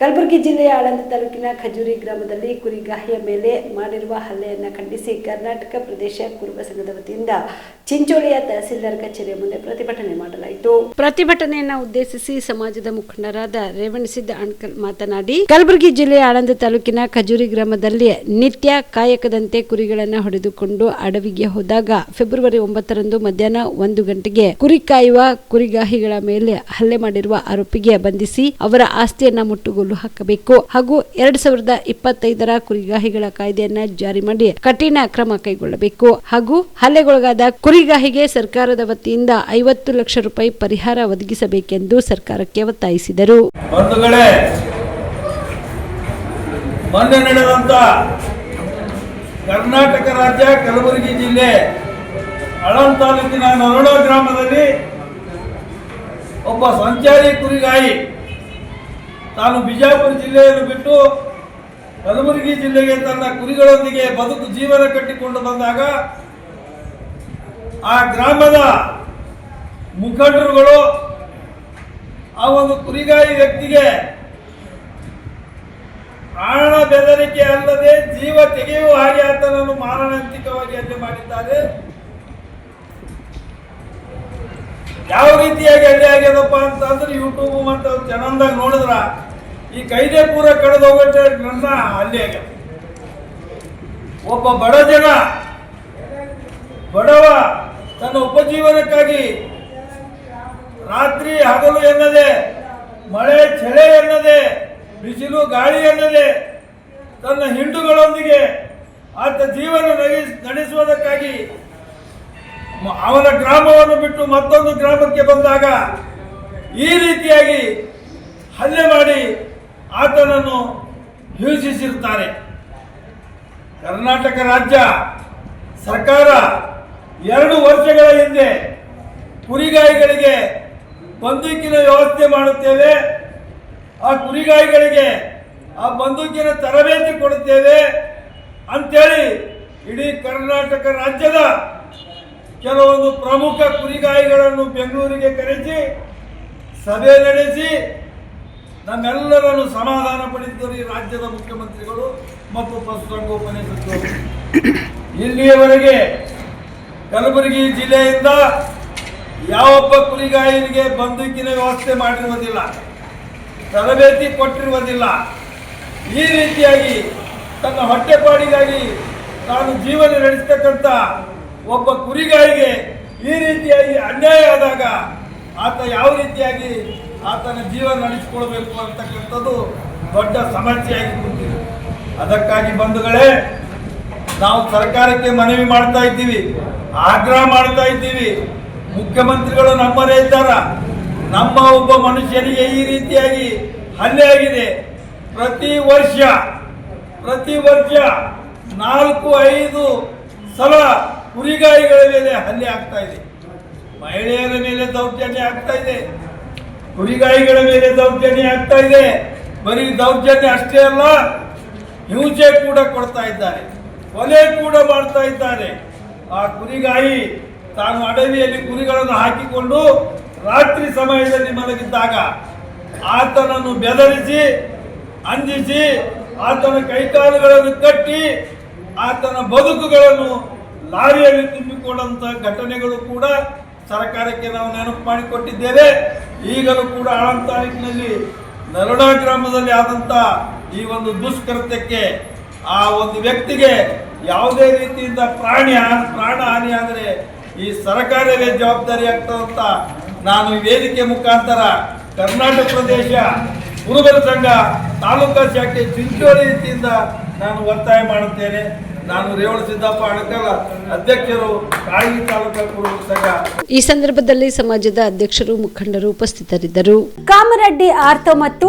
ಕಲಬುರಗಿ ಜಿಲ್ಲೆಯ ಆಳಂದ ತಾಲೂಕಿನ ಖಜೂರಿ ಗ್ರಾಮದಲ್ಲಿ ಕುರಿಗಾಹಿಯ ಮೇಲೆ ಮಾಡಿರುವ ಹಲ್ಲೆಯನ್ನು ಖಂಡಿಸಿ ಕರ್ನಾಟಕ ಪ್ರದೇಶ ಕುರುಬ ಸಂಘದ ವತಿಯಿಂದ ಚಿಂಚೋಳಿಯ ತಹಸೀಲ್ದಾರ್ ಕಚೇರಿಯ ಮುಂದೆ ಪ್ರತಿಭಟನೆ ಮಾಡಲಾಯಿತು. ಪ್ರತಿಭಟನೆಯನ್ನು ಉದ್ದೇಶಿಸಿ ಸಮಾಜದ ಮುಖಂಡರಾದ ರೇವಣಸಿದ್ದ ಅಣ್ಕಲ್ ಮಾತನಾಡಿ, ಕಲಬುರಗಿ ಜಿಲ್ಲೆಯ ಆಳಂದ ತಾಲೂಕಿನ ಖಜೂರಿ ಗ್ರಾಮದಲ್ಲಿ ನಿತ್ಯ ಕಾಯಕದಂತೆ ಕುರಿಗಳನ್ನು ಹೊಡೆದುಕೊಂಡು ಅಡವಿಗೆ ಹೋದಾಗ ಫೆಬ್ರವರಿ ಒಂಬತ್ತರಂದು ಮಧ್ಯಾಹ್ನ ಒಂದು ಗಂಟೆಗೆ ಕುರಿ ಕಾಯುವ ಕುರಿಗಾಹಿಗಳ ಮೇಲೆ ಹಲ್ಲೆ ಮಾಡಿರುವ ಆರೋಪಿಗೆ ಬಂಧಿಸಿ ಅವರ ಆಸ್ತಿಯನ್ನು ಆಸ್ತಿಯನ್ನ ಮುಟ್ಟುಗೋಲು ಹಾಕಬೇಕು. ಹಾಗೂ ಎರಡ್ ಸಾವಿರದ ಇಪ್ಪತ್ತೈದರ ಕುರಿಗಾಹಿಗಳ ಕಾಯ್ದೆಯನ್ನ ಜಾರಿ ಮಾಡಿ ಕಠಿಣ ಕ್ರಮ ಕೈಗೊಳ್ಳಬೇಕು. ಹಾಗೂ ಹಲ್ಲೆಗೊಳಗಾದ ಕುರಿಗಾಹಿಗೆ ಸರ್ಕಾರದ ವತಿಯಿಂದ ಐವತ್ತು ಲಕ್ಷ ರೂಪಾಯಿ ಪರಿಹಾರ ಒದಗಿಸಬೇಕೆಂದು ಸರ್ಕಾರಕ್ಕೆ ಒತ್ತಾಯಿಸಿದರು. ಕರ್ನಾಟಕ ರಾಜ್ಯ, ಕಲಬುರಗಿ ಜಿಲ್ಲೆ ಅಳಂ ತಾಲೂಕಿನ ನರೋಡ ಗ್ರಾಮದಲ್ಲಿ ಒಬ್ಬ ಸಂಚಾರಿ ಕುರಿಗಾಯಿ ತಾನು ಬಿಜಾಪುರ ಜಿಲ್ಲೆಯನ್ನು ಬಿಟ್ಟು ಕಲಬುರಗಿ ಜಿಲ್ಲೆಗೆ ತನ್ನ ಕುರಿಗಳೊಂದಿಗೆ ಬದುಕು ಜೀವನ ಕಟ್ಟಿಕೊಂಡು ಬಂದಾಗ ಆ ಗ್ರಾಮದ ಮುಖಂಡರುಗಳು ಆ ಒಂದು ಕುರಿಗಾಯಿ ವ್ಯಕ್ತಿಗೆ ಪ್ರಾಣ ಬೆದರಿಕೆ ಅಲ್ಲದೆ ಜೀವ ತೆಗೆಯುವ ಹಾಗೆ ಆತನನ್ನು ಮಾರಣಾಂತಿಕವಾಗಿ ಅಲ್ಲಿ ಮಾಡಿದ್ದಾರೆ. ಯಾವ ರೀತಿಯಾಗಿ ಅಡ್ಡಿ ಆಗ್ಯದಪ್ಪ ಅಂತಂದ್ರೆ ಯೂಟ್ಯೂಬ್ ಮತ್ತು ಚಾನಲ್ದಾಗ ನೋಡಿದ್ರ, ಈ ಕೈದೆ ಪೂರ ಕಳೆದು ಹೋಗುತ್ತೆ ನನ್ನ ಅಲ್ಲಿ ಆಗ್ಯದ. ಒಬ್ಬ ಬಡ ಜನ, ಬಡವ ತನ್ನ ಉಪಜೀವನಕ್ಕಾಗಿ ರಾತ್ರಿ ಹಗಲು ಎನ್ನದೆ, ಮಳೆ ಚಳೆ ಎನ್ನದೆ, ಬಿಸಿಲು ಗಾಳಿ ಎನ್ನದೆ, ತನ್ನ ಹಿಂಡುಗಳೊಂದಿಗೆ ಆತ ಜೀವನ ನಡೆಸುವುದಕ್ಕಾಗಿ ಅವನ ಗ್ರಾಮವನ್ನು ಬಿಟ್ಟು ಮತ್ತೊಂದು ಗ್ರಾಮಕ್ಕೆ ಬಂದಾಗ ಈ ರೀತಿಯಾಗಿ ಹಲ್ಲೆ ಮಾಡಿ ಆತನನ್ನು ಹಿಂಸಿಸಿರುತ್ತಾರೆ. ಕರ್ನಾಟಕ ರಾಜ್ಯ ಸರ್ಕಾರ ಎರಡು ವರ್ಷಗಳ ಹಿಂದೆ ಕುರಿಗಾಯಿಗಳಿಗೆ ಬಂದೂಕಿನ ವ್ಯವಸ್ಥೆ ಮಾಡುತ್ತೇವೆ. ಆ ಕುರಿಗಾಯಿಗಳಿಗೆ ಆ ಬಂದೂಕಿನ ತರಬೇತಿ ಕೊಡುತ್ತೇವೆ. ಅಂತೇಳಿ ಇಡೀ ಕರ್ನಾಟಕ ರಾಜ್ಯದ ಕೆಲವೊಂದು ಪ್ರಮುಖ ಕುರಿಗಾಯಿಗಳನ್ನು ಬೆಂಗಳೂರಿಗೆ ಕರೆಸಿ, ಸಭೆ ನಡೆಸಿ, ನಮ್ಮೆಲ್ಲರನ್ನು ಸಮಾಧಾನ ಪಡಿಸಿದರು ಈ ರಾಜ್ಯದ ಮುಖ್ಯಮಂತ್ರಿಗಳು ಮತ್ತು ಪಶುಸಂಗೋಪನೆ ಸಚಿವರು. ಇಲ್ಲಿಯವರೆಗೆ ಕಲಬುರಗಿ ಜಿಲ್ಲೆಯಿಂದ ಯಾವೊಬ್ಬ ಕುರಿಗಾಯಿನಿಗೆ ಬಂದೂಕಿನ ವ್ಯವಸ್ಥೆ ಮಾಡಿರುವುದಿಲ್ಲ, ತರಬೇತಿ ಕೊಟ್ಟಿರುವುದಿಲ್ಲ, ಈ ರೀತಿಯಾಗಿ ತನ್ನ ಹೊಟ್ಟೆಪಾಡಿಗಾಗಿ ತಾನು ಜೀವನ ನಡೆಸ್ತಕ್ಕಂಥ ಒಬ್ಬ ಕುರಿಗಾಯಿಗೆ ಈ ರೀತಿಯಾಗಿ ಅನ್ಯಾಯ ಆದಾಗ ಆತ ಯಾವ ರೀತಿಯಾಗಿ ಆತನ ಜೀವನ ನಡೆಸಿಕೊಳ್ಬೇಕು ಅಂತಕ್ಕಂಥದ್ದು ದೊಡ್ಡ ಸಮಸ್ಯೆಯಾಗಿ ಕೂತಿದೆ. ಅದಕ್ಕಾಗಿ ಬಂಧುಗಳೇ, ನಾವು ಸರ್ಕಾರಕ್ಕೆ ಮನವಿ ಮಾಡ್ತಾ ಇದ್ದೀವಿ, ಆಗ್ರಹ ಮಾಡ್ತಾ ಇದ್ದೀವಿ. ಮುಖ್ಯಮಂತ್ರಿಗಳು ನಮ್ಮನೇ ಇದ್ದಾರ. ನಮ್ಮ ಒಬ್ಬ ಮನುಷ್ಯನಿಗೆ ಈ ರೀತಿಯಾಗಿ ಹಲ್ಲೆ ಆಗಿದೆ. ಪ್ರತಿ ವರ್ಷ ಪ್ರತಿ ವರ್ಷ ನಾಲ್ಕು, ಐದು ಸಲ ಕುರಿಗಾಯಿಗಳ ಮೇಲೆ ಹಲ್ಲೆ ಆಗ್ತಾ ಇದೆ. ಮಹಿಳೆಯರ ಮೇಲೆ ದೌರ್ಜನ್ಯ ಆಗ್ತಾ ಇದೆ. ಕುರಿಗಾಯಿಗಳ ಮೇಲೆ ದೌರ್ಜನ್ಯ ಆಗ್ತಾ ಇದೆ. ಬರೀ ದೌರ್ಜನ್ಯ ಅಷ್ಟೇ ಅಲ್ಲ, ಹಿಂಸೆ ಕೂಡ ಕೊಡ್ತಾ ಇದ್ದಾರೆ. ಕೊಲೆ ಕೂಡ ಮಾಡ್ತಾ ಇದ್ದಾರೆ. ಆ ಕುರಿಗಾಯಿ ತಾನು ಅಡವಿಯಲ್ಲಿ ಕುರಿಗಳನ್ನು ಹಾಕಿಕೊಂಡು ರಾತ್ರಿ ಸಮಯದಲ್ಲಿ ಮಲಗಿದ್ದಾಗ ಆತನನ್ನು ಬೆದರಿಸಿ, ಅಂಜಿಸಿ, ಆತನ ಕೈಕಾಲುಗಳನ್ನು ಕಟ್ಟಿ, ಆತನ ಬದುಕುಗಳನ್ನು ಲಾರಿಯಲ್ಲಿ ತುಂಬಿಕೊಂಡಂತ ಘಟನೆಗಳು ಕೂಡ ಸರ್ಕಾರಕ್ಕೆ ನಾವು ನೆನಪು ಮಾಡಿಕೊಟ್ಟಿದ್ದೇವೆ. ಈಗಲೂ ಕೂಡ ಆಳಂ ತಾಲೂಕಿನಲ್ಲಿ ನರಡ ಗ್ರಾಮದಲ್ಲಿ ಆದಂತ ಈ ಒಂದು ದುಷ್ಕೃತ್ಯಕ್ಕೆ ಆ ಒಂದು ವ್ಯಕ್ತಿಗೆ ಯಾವುದೇ ರೀತಿಯಿಂದ ಪ್ರಾಣಿ ಪ್ರಾಣ ಹಾನಿ ಆದರೆ ಈ ಸರ್ಕಾರವೇ ಜವಾಬ್ದಾರಿ ಆಗ್ತದಂತ ನಾನು ವೇದಿಕೆ ಮುಖಾಂತರ ಕರ್ನಾಟಕ ಪ್ರದೇಶ ಕುರುಬರ ಸಂಘ ತಾಲೂಕಾ ಶಾಖೆ ಚಿಂಚೋಳಿ ರೀತಿಯಿಂದ ನಾನು ಒತ್ತಾಯ ಮಾಡುತ್ತೇನೆ. ನಾನು ರೇವಣ ಸಿದ್ದಪ್ಪ ಅಣಕಲ್ ಅಧ್ಯಕ್ಷರು ಕಾಳಗಿ ತಾಲೂಕಾ ಕುರುಬರ ಈ ಸಂದರ್ಭದಲ್ಲಿ ಸಮಾಜದ ಅಧ್ಯಕ್ಷರು ಮುಖಂಡರು ಉಪಸ್ಥಿತರಿದ್ದರು. ಕಾಮರೆಡ್ಡಿ ಆರ್ತ ಮತ್ತು